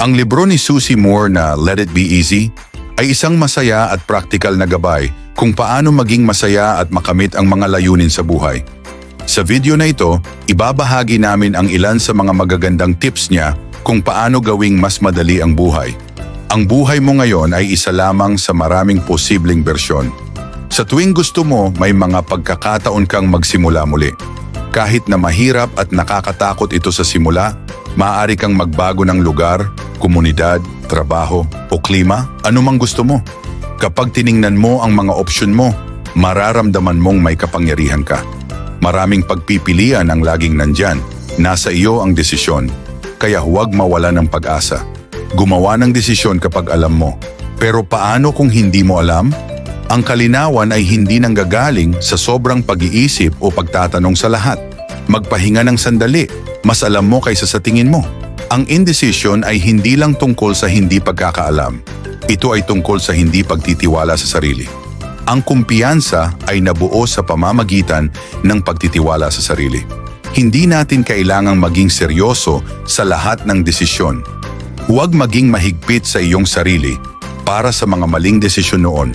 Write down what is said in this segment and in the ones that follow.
Ang libro ni Susie Moore na Let It Be Easy ay isang masaya at praktikal na gabay kung paano maging masaya at makamit ang mga layunin sa buhay. Sa video na ito, ibabahagi namin ang ilan sa mga magagandang tips niya kung paano gawing mas madali ang buhay. Ang buhay mo ngayon ay isa lamang sa maraming posibleng bersyon. Sa tuwing gusto mo, may mga pagkakataon kang magsimula muli. Kahit na mahirap at nakakatakot ito sa simula, maaari kang magbago ng lugar, komunidad, trabaho o klima, anumang gusto mo. Kapag tiningnan mo ang mga opsyon mo, mararamdaman mong may kapangyarihan ka. Maraming pagpipilian ang laging nandyan. Nasa iyo ang desisyon. Kaya huwag mawala ng pag-asa. Gumawa ng desisyon kapag alam mo. Pero paano kung hindi mo alam? Ang kalinawan ay hindi nanggagaling sa sobrang pag-iisip o pagtatanong sa lahat. Magpahinga ng sandali, mas alam mo kaysa sa tingin mo. Ang indecision ay hindi lang tungkol sa hindi pagkakaalam. Ito ay tungkol sa hindi pagtitiwala sa sarili. Ang kumpiyansa ay nabuo sa pamamagitan ng pagtitiwala sa sarili. Hindi natin kailangang maging seryoso sa lahat ng desisyon. Huwag maging mahigpit sa iyong sarili para sa mga maling desisyon noon.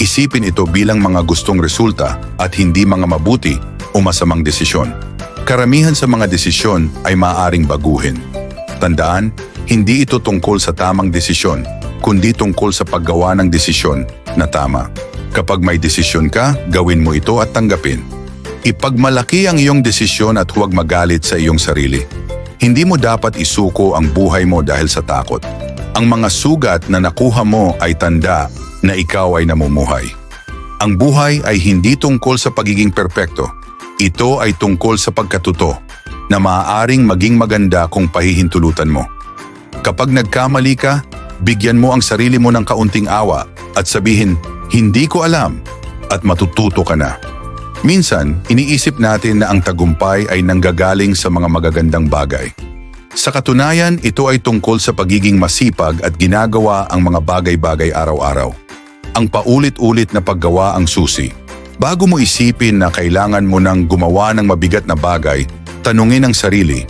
Isipin ito bilang mga gustong resulta at hindi mga mabuti o masamang desisyon. Karamihan sa mga desisyon ay maaaring baguhin. Tandaan, hindi ito tungkol sa tamang desisyon, kundi tungkol sa paggawa ng desisyon na tama. Kapag may desisyon ka, gawin mo ito at tanggapin. Ipagmalaki ang iyong desisyon at huwag magalit sa iyong sarili. Hindi mo dapat isuko ang buhay mo dahil sa takot. Ang mga sugat na nakuha mo ay tanda na ikaw ay namumuhay. Ang buhay ay hindi tungkol sa pagiging perpekto. Ito ay tungkol sa pagkatuto na maaaring maging maganda kung pahihintulutan mo. Kapag nagkamali ka, bigyan mo ang sarili mo ng kaunting awa at sabihin, hindi ko alam at matututo ka na. Minsan, iniisip natin na ang tagumpay ay nanggagaling sa mga magagandang bagay. Sa katunayan, ito ay tungkol sa pagiging masipag at ginagawa ang mga bagay-bagay araw-araw. Ang paulit-ulit na paggawa ang susi. Bago mo isipin na kailangan mo nang gumawa ng mabigat na bagay, tanungin ang sarili,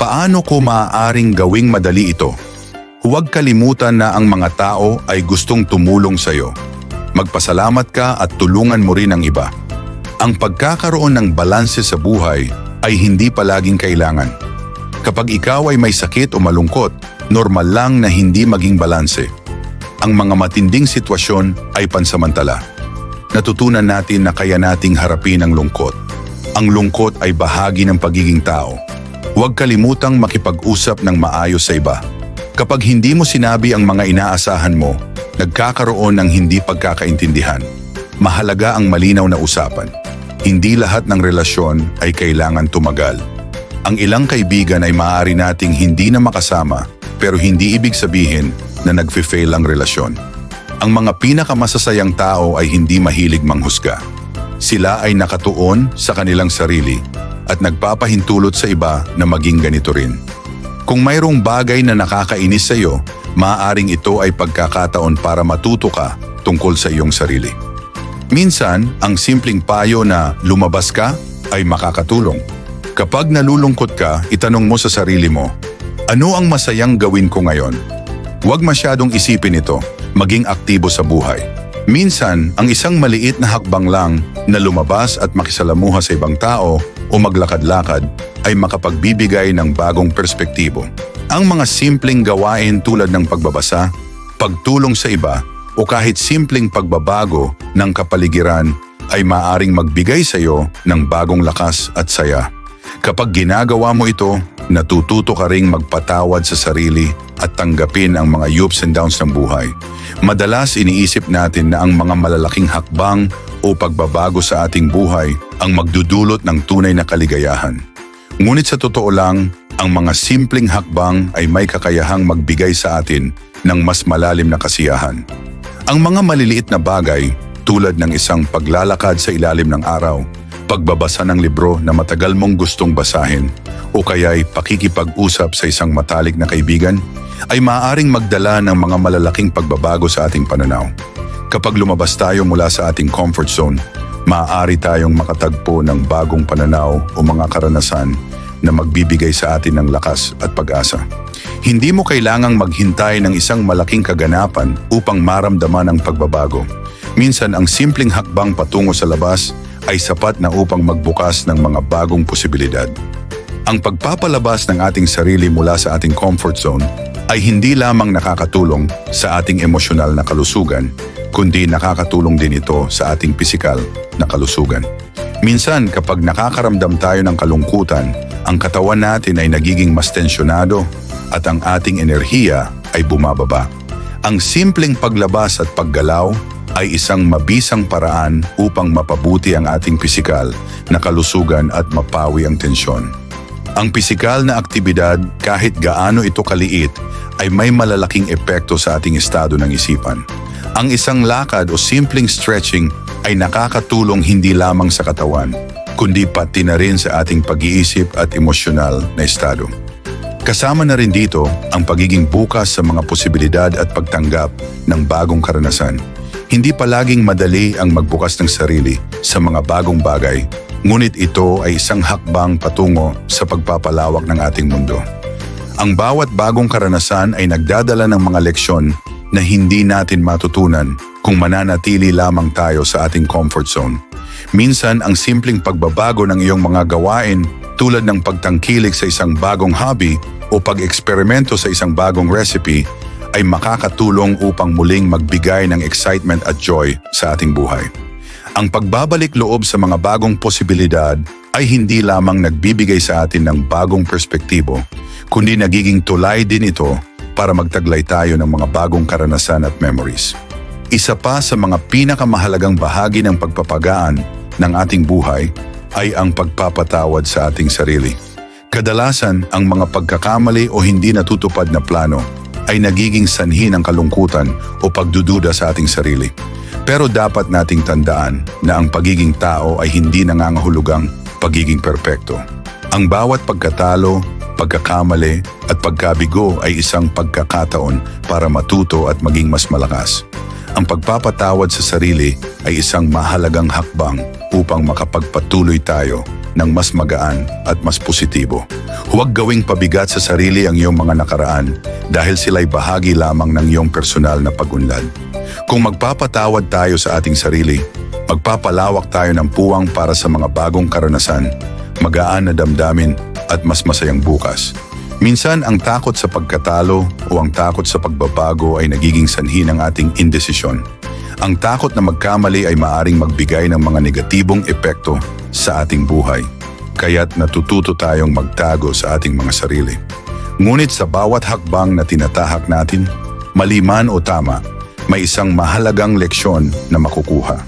paano ko maaaring gawing madali ito? Huwag kalimutan na ang mga tao ay gustong tumulong sa iyo. Magpasalamat ka at tulungan mo rin ang iba. Ang pagkakaroon ng balanse sa buhay ay hindi palaging kailangan. Kapag ikaw ay may sakit o malungkot, normal lang na hindi maging balanse. Ang mga matinding sitwasyon ay pansamantala. Natutunan natin na kaya nating harapin ang lungkot. Ang lungkot ay bahagi ng pagiging tao. Huwag kalimutang makipag-usap ng maayos sa iba. Kapag hindi mo sinabi ang mga inaasahan mo, nagkakaroon ng hindi pagkakaintindihan. Mahalaga ang malinaw na usapan. Hindi lahat ng relasyon ay kailangan tumagal. Ang ilang kaibigan ay maaari nating hindi na makasama pero hindi ibig sabihin na nagfe-fail ang relasyon. Ang mga pinakamasasayang tao ay hindi mahilig manghusga. Sila ay nakatuon sa kanilang sarili at nagpapahintulot sa iba na maging ganito rin. Kung mayroong bagay na nakakainis sa iyo, maaaring ito ay pagkakataon para matuto ka tungkol sa iyong sarili. Minsan, ang simpleng payo na lumabas ka ay makakatulong. Kapag nalulungkot ka, itanong mo sa sarili mo, ano ang masayang gawin ko ngayon? Huwag masyadong isipin ito, maging aktibo sa buhay. Minsan, ang isang maliit na hakbang lang na lumabas at makisalamuha sa ibang tao o maglakad-lakad ay makapagbibigay ng bagong perspektibo. Ang mga simpleng gawain tulad ng pagbabasa, pagtulong sa iba o kahit simpleng pagbabago ng kapaligiran ay maaring magbigay sa iyo ng bagong lakas at saya. Kapag ginagawa mo ito, natututo ka ring magpatawad sa sarili at tanggapin ang mga ups and downs ng buhay. Madalas iniisip natin na ang mga malalaking hakbang o pagbabago sa ating buhay ang magdudulot ng tunay na kaligayahan. Ngunit sa totoo lang, ang mga simpleng hakbang ay may kakayahang magbigay sa atin ng mas malalim na kasiyahan. Ang mga maliliit na bagay tulad ng isang paglalakad sa ilalim ng araw, pagbabasa ng libro na matagal mong gustong basahin, o kaya'y pakikipag-usap sa isang matalik na kaibigan, ay maaaring magdala ng mga malalaking pagbabago sa ating pananaw. Kapag lumabas tayo mula sa ating comfort zone, maaari tayong makatagpo ng bagong pananaw o mga karanasan na magbibigay sa atin ng lakas at pag-asa. Hindi mo kailangang maghintay ng isang malaking kaganapan upang maramdaman ang pagbabago. Minsan ang simpleng hakbang patungo sa labas ay sapat na upang magbukas ng mga bagong posibilidad. Ang pagpapalabas ng ating sarili mula sa ating comfort zone ay hindi lamang nakakatulong sa ating emosyonal na kalusugan, kundi nakakatulong din ito sa ating pisikal na kalusugan. Minsan kapag nakakaramdam tayo ng kalungkutan, ang katawan natin ay nagiging mas tensyonado at ang ating enerhiya ay bumababa. Ang simpleng paglabas at paggalaw ay isang mabisang paraan upang mapabuti ang ating pisikal na kalusugan at mapawi ang tensyon. Ang pisikal na aktibidad, kahit gaano ito kaliit, ay may malalaking epekto sa ating estado ng isipan. Ang isang lakad o simpleng stretching ay nakakatulong hindi lamang sa katawan, kundi pati na rin sa ating pag-iisip at emosyonal na estado. Kasama na rin dito ang pagiging bukas sa mga posibilidad at pagtanggap ng bagong karanasan. Hindi palaging madali ang magbukas ng sarili sa mga bagong bagay, ngunit ito ay isang hakbang patungo sa pagpapalawak ng ating mundo. Ang bawat bagong karanasan ay nagdadala ng mga leksyon na hindi natin matutunan kung mananatili lamang tayo sa ating comfort zone. Minsan ang simpleng pagbabago ng iyong mga gawain tulad ng pagtangkilik sa isang bagong hobby o pag-eksperimento sa isang bagong recipe ay makakatulong upang muling magbigay ng excitement at joy sa ating buhay. Ang pagbabalik loob sa mga bagong posibilidad ay hindi lamang nagbibigay sa atin ng bagong perspektibo, kundi nagiging tulay din ito para magtaglay tayo ng mga bagong karanasan at memories. Isa pa sa mga pinakamahalagang bahagi ng pagpapagaan ng ating buhay ay ang pagpapatawad sa ating sarili. Kadalasan, ang mga pagkakamali o hindi natutupad na plano ay nagiging sanhi ng kalungkutan o pagdududa sa ating sarili. Pero dapat nating tandaan na ang pagiging tao ay hindi nangangahulugang pagiging perpekto. Ang bawat pagkatalo, pagkakamali at pagkabigo ay isang pagkakataon para matuto at maging mas malakas. Ang pagpapatawad sa sarili ay isang mahalagang hakbang upang makapagpatuloy tayo ng mas magaan at mas positibo. Huwag gawing pabigat sa sarili ang iyong mga nakaraan dahil sila'y bahagi lamang ng iyong personal na pagunlad. Kung magpapatawad tayo sa ating sarili, magpapalawak tayo ng puwang para sa mga bagong karanasan, magaan na damdamin at mas masayang bukas. Minsan ang takot sa pagkatalo o ang takot sa pagbabago ay nagiging sanhi ng ating indesisyon. Ang takot na magkamali ay maaring magbigay ng mga negatibong epekto sa ating buhay. Kaya't natututo tayong magtago sa ating mga sarili. Ngunit sa bawat hakbang na tinatahak natin, maliman o tama, may isang mahalagang leksyon na makukuha.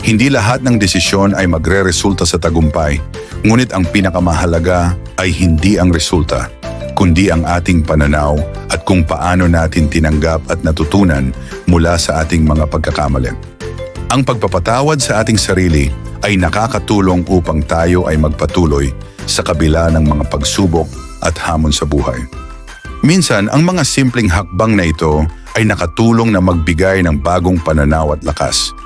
Hindi lahat ng desisyon ay magre-resulta sa tagumpay, ngunit ang pinakamahalaga ay hindi ang resulta, kundi ang ating pananaw at kung paano natin tinanggap at natutunan mula sa ating mga pagkakamali. Ang pagpapatawad sa ating sarili ay nakakatulong upang tayo ay magpatuloy sa kabila ng mga pagsubok at hamon sa buhay. Minsan, ang mga simpleng hakbang na ito ay nakatulong na magbigay ng bagong pananaw at lakas.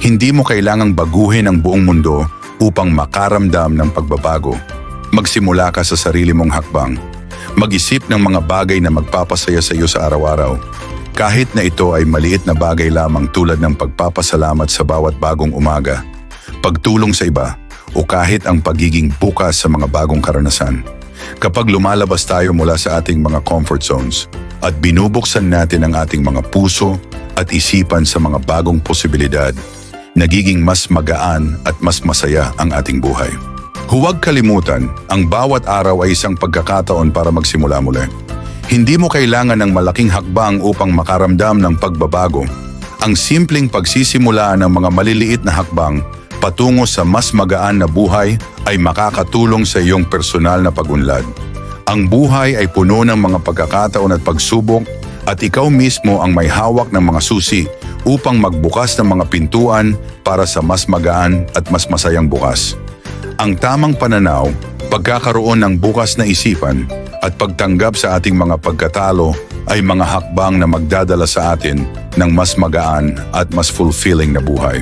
Hindi mo kailangang baguhin ang buong mundo upang makaramdam ng pagbabago. Magsimula ka sa sarili mong hakbang Mag-isip ng mga bagay na magpapasaya sa iyo sa araw-araw. Kahit na ito ay maliit na bagay lamang tulad ng pagpapasalamat sa bawat bagong umaga, pagtulong sa iba, o kahit ang pagiging bukas sa mga bagong karanasan. Kapag lumalabas tayo mula sa ating mga comfort zones at binubuksan natin ang ating mga puso at isipan sa mga bagong posibilidad, nagiging mas magaan at mas masaya ang ating buhay. Huwag kalimutan, ang bawat araw ay isang pagkakataon para magsimula muli. Hindi mo kailangan ng malaking hakbang upang makaramdam ng pagbabago. Ang simpleng pagsisimula ng mga maliliit na hakbang patungo sa mas magaan na buhay ay makakatulong sa iyong personal na pagunlad. Ang buhay ay puno ng mga pagkakataon at pagsubok at ikaw mismo ang may hawak ng mga susi upang magbukas ng mga pintuan para sa mas magaan at mas masayang bukas. Ang tamang pananaw, pagkakaroon ng bukas na isipan at pagtanggap sa ating mga pagkatalo ay mga hakbang na magdadala sa atin ng mas magaan at mas fulfilling na buhay.